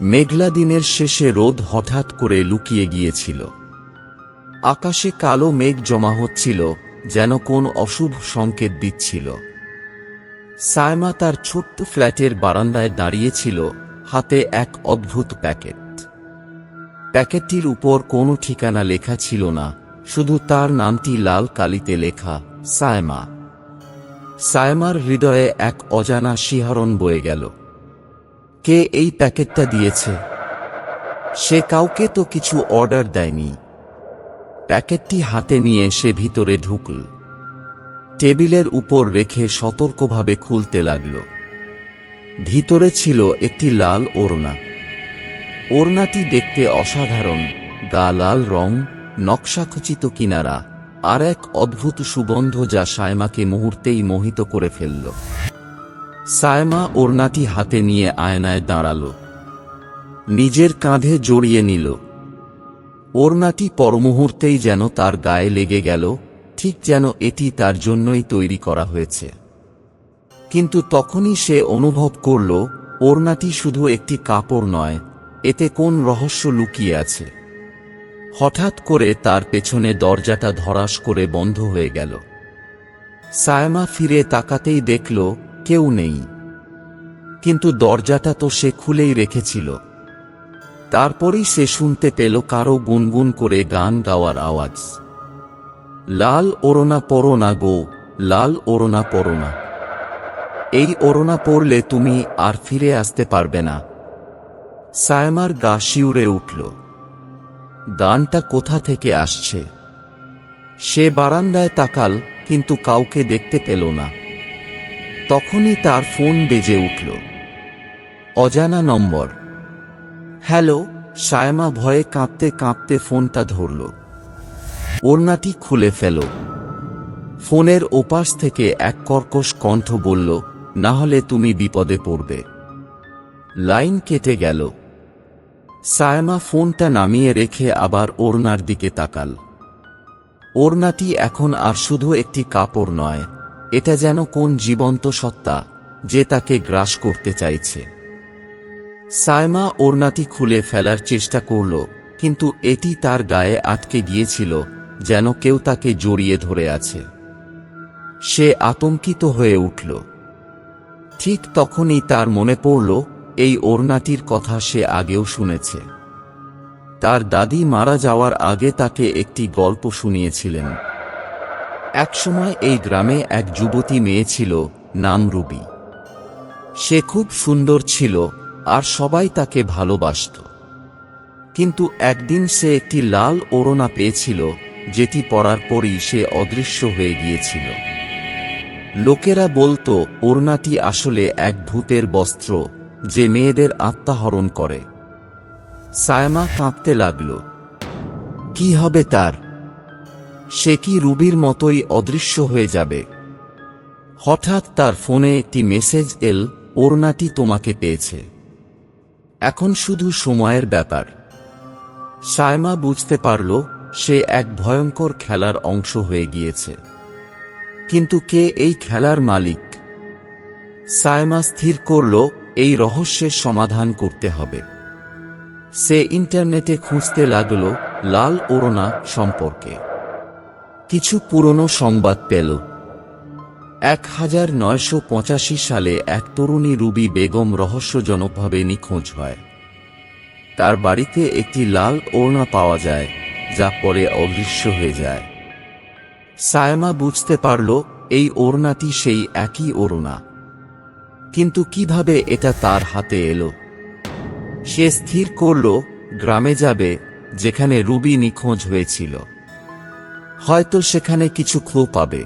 মেঘলা দিনের শেষে রোদ হঠাৎ করে লুকিয়ে গিয়েছিল। আকাশে কালো মেঘ জমা হচ্ছিল, যেন কোন অশুভ সংকেত দিচ্ছিল। সায়মা তার ছোট্ট ফ্ল্যাটের বারান্দায় দাঁড়িয়েছিল, হাতে এক অদ্ভুত প্যাকেট। প্যাকেটটির উপর কোনো ঠিকানা লেখা ছিল না, শুধু তার নামটি লাল কালিতে লেখা, সায়মা। সায়মার হৃদয়ে এক অজানা শিহরণ বয়ে গেল। কে এই প্যাকেটটা দিয়েছে? সে কাউকে তো কিছু অর্ডার দেয়নি। প্যাকেটটি হাতে নিয়ে সে ভিতরে ঢুকল। টেবিলের উপর রেখে সতর্কভাবে খুলতে লাগল। ভিতরে ছিল একটি লাল ওড়না। ওড়নাটি দেখতে অসাধারণ, গা লাল রং, নকশাখচিত কিনারা, আর এক অদ্ভুত সুগন্ধ যা সায়মাকে মুহূর্তেই মোহিত করে ফেলল। সায়মা ওড়নাটি হাতে নিয়ে আয়নায় দাঁড়াল। নিজের কাঁধে জড়িয়ে নিল। ওড়নাটি পরমুহূর্তেই যেন তার গায়ে লেগে গেল, ঠিক যেন এটি তার জন্যই তৈরি করা হয়েছে। কিন্তু তখনই সে অনুভব করল, ওড়নাটি শুধু একটি কাপড় নয়, এতে কোন রহস্য লুকিয়ে আছে। হঠাৎ করে তার পেছনে দরজাটা ধরাস করে বন্ধ হয়ে গেল। সায়মা ফিরে তাকাতেই দেখল কেউ নেই। কিন্তু দরজাটা তো সে খুলেই রেখেছিল। তারপরেই সে শুনতে পেল কারও গুনগুন করে গান গাওয়ার আওয়াজ। লাল ওরনা পরোনা গো, লাল ওরনা পরোনা। এই ওরনা পড়লে তুমি আর ফিরে আসতে পারবে না। সায়মার গা শিউরে উঠল। গানটা কোথা থেকে আসছে? সে বারান্দায় তাকাল, কিন্তু কাউকে দেখতে পেল না। তখনই তার ফোন বেজে উঠল। অজানা নম্বর। হ্যালো, সায়মা ভয়ে কাঁপতে কাঁপতে ফোনটা ধরল। ওড়নাটি খুলে ফেল। ফোনের ওপাশ থেকে এক কর্কশ কণ্ঠ বলল, না হলে তুমি বিপদে পড়বে। লাইন কেটে গেল। সায়মা ফোনটা নামিয়ে রেখে আবার ওড়নার দিকে তাকাল। ওড়নাটি এখন আর শুধু একটি কাপড় নয় এটা যেন কোন জীবন্ত সত্তা যে তাকে গ্রাস করতে চাইছে। সায়মা ওড়নাটি খুলে ফেলার চেষ্টা করল, কিন্তু এটি তার গায়ে আটকে গিয়েছিল, যেন কেউ তাকে জড়িয়ে ধরে আছে। সে আতঙ্কিত হয়ে উঠল। ঠিক তখনই তার মনে পড়ল, এই ওড়নাটির কথা সে আগেও শুনেছে। তার দাদি মারা যাওয়ার আগে তাকে একটি গল্প শুনিয়েছিলেন। একসময় এই গ্রামে এক যুবতী মেয়ে ছিল, নাম রুবি। সে খুব সুন্দর ছিল আর সবাই তাকে ভালোবাসত। কিন্তু একদিন সে একটি লাল ওড়না পেয়েছিল, যেটি পরার পরই সে অদৃশ্য হয়ে গিয়েছিল। লোকেরা বলতো, ওড়নাটি আসলে এক ভূতের বস্ত্র, যে মেয়েদের আত্মাহরণ করে। সায়মা কাঁপতে লাগল, কি হবে তার? সে কি রুবির মতোই অদৃশ্য হয়ে যাবে? হঠাৎ তার ফোনে একটি মেসেজ এল, ওড়নাটি তোমাকে পেয়েছে। এখন শুধু সময়ের ব্যাপার। সায়মা বুঝতে পারল, সে এক ভয়ঙ্কর খেলার অংশ হয়ে গিয়েছে। কিন্তু কে এই খেলার মালিক? সায়মা স্থির করল, এই রহস্যের সমাধান করতে হবে। সে ইন্টারনেটে খুঁজতে লাগল, লাল ওড়না সম্পর্কে। কিছু পুরনো সংবাদ পেল। এক হাজার নয়শো পঁচাশি সালে এক তরুণী রুবি বেগম রহস্যজনকভাবে নিখোঁজ হয়। তার বাড়িতে একটি লাল ওড়না পাওয়া যায়, যা পরে অদৃশ্য হয়ে যায়। সায়মা বুঝতে পারল, এই ওড়নাটি সেই একই ওড়না। কিন্তু কীভাবে এটা তার হাতে এলো? সে স্থির করল, গ্রামে যাবে, যেখানে রুবি নিখোঁজ হয়েছিল। হয়তো সেখানে কিছু ক্লো পাবে।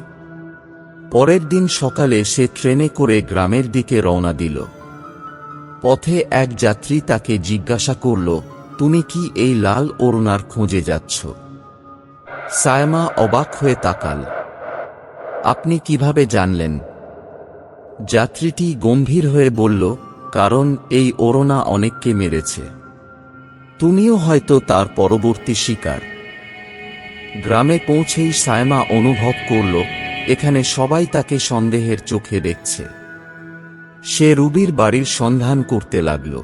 পরের দিন সকালে সে ট্রেনে করে গ্রামের দিকে রওনা দিল। পথে এক যাত্রী তাকে জিজ্ঞাসা করল, তুমি কি এই লাল ওড়নার খোঁজে যাচ্ছ? সায়মা অবাক হয়ে তাকাল। আপনি কীভাবে জানলেন? যাত্রীটি গম্ভীর হয়ে বলল, কারণ এই ওড়না অনেককে মেরেছে। তুমিও হয়তো তার পরবর্তী শিকার। গ্রামে পৌঁছেই সায়মা অনুভব করল, এখানে সবাই তাকে সন্দেহের চোখে দেখছে। সে রুবির বাড়ির সন্ধান করতে লাগল।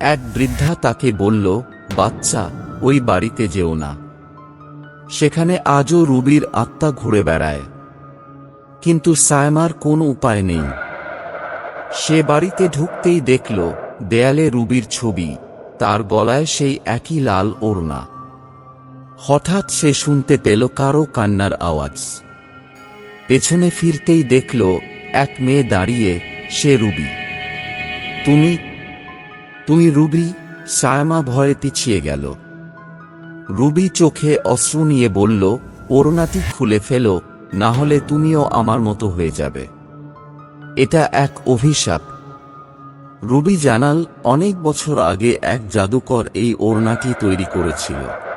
এক বৃদ্ধা তাকে বলল, বাচ্চা, ওই বাড়িতে যেও না। সেখানে আজও রুবির আত্মা ঘুরে বেড়ায়। কিন্তু সায়মার কোনো উপায় নেই। সে বাড়িতে ঢুকতেই দেখল, দেয়ালে রুবির ছবি, তার গলায় সেই একই লাল ওড়না। হঠাৎ সে শুনতে পেল কারও কান্নার আওয়াজ। পেছনে ফিরতেই দেখল এক মেয়ে দাঁড়িয়ে, সে রুবি। তুমি তুমি রুবি, সায়মা ভয়ে পিছিয়ে গেল। রুবি চোখে অশ্রু নিয়ে বলল ওড়নাটি খুলে ফেলো, না হলে তুমিও আমার মতো হয়ে যাবে। এটা এক অভিশাপ। রুবি জানাল, অনেক বছর আগে এক জাদুকর এই ওড়নাটি তৈরি করেছিল।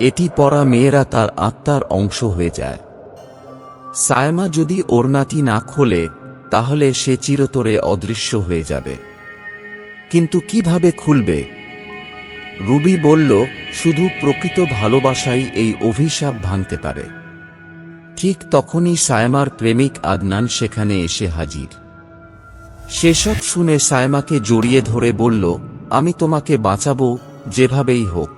এটি পরা মেয়েরা তার আত্মার অংশ হয়ে যায়। সায়মা যদি ওড়নাটি না খোলে, তাহলে সে চিরতরে অদৃশ্য হয়ে যাবে। কিন্তু কীভাবে খুলবে? রুবি বলল, শুধু প্রকৃত ভালোবাসাই এই অভিশাপ ভাঙতে পারে। ঠিক তখনই সায়মার প্রেমিক আদনান সেখানে এসে হাজির। সেসব শুনে সায়মাকে জড়িয়ে ধরে বলল, আমি তোমাকে বাঁচাবো, যেভাবেই হোক।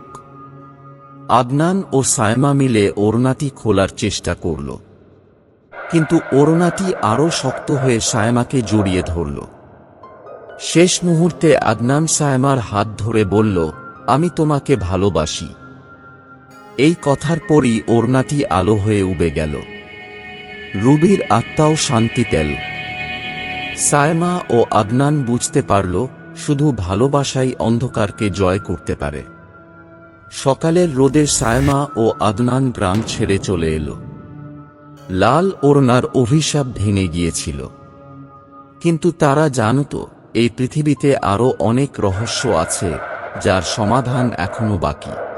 আদনান ও সায়মা মিলে ওড়নাটি খোলার চেষ্টা করল। কিন্তু ওড়নাটি আরও শক্ত হয়ে সায়মাকে জড়িয়ে ধরল। শেষ মুহূর্তে আদনান সায়মার হাত ধরে বলল, আমি তোমাকে ভালোবাসি। এই কথার পরই ওড়নাটি আলো হয়ে উবে গেল। রুবির আত্মাও শান্তি তেল সায়মা ও আদনান বুঝতে পারল, শুধু ভালোবাসাই অন্ধকারকে জয় করতে পারে। সকালের রোদে সায়মা ও আদনান গ্রাম ছেড়ে চলে এলো। লাল ওরনার অভিশাপ ভেঙে গিয়েছিল। কিন্তু তারা জানত, এই পৃথিবীতে আরও অনেক রহস্য আছে, যার সমাধান এখনও বাকি।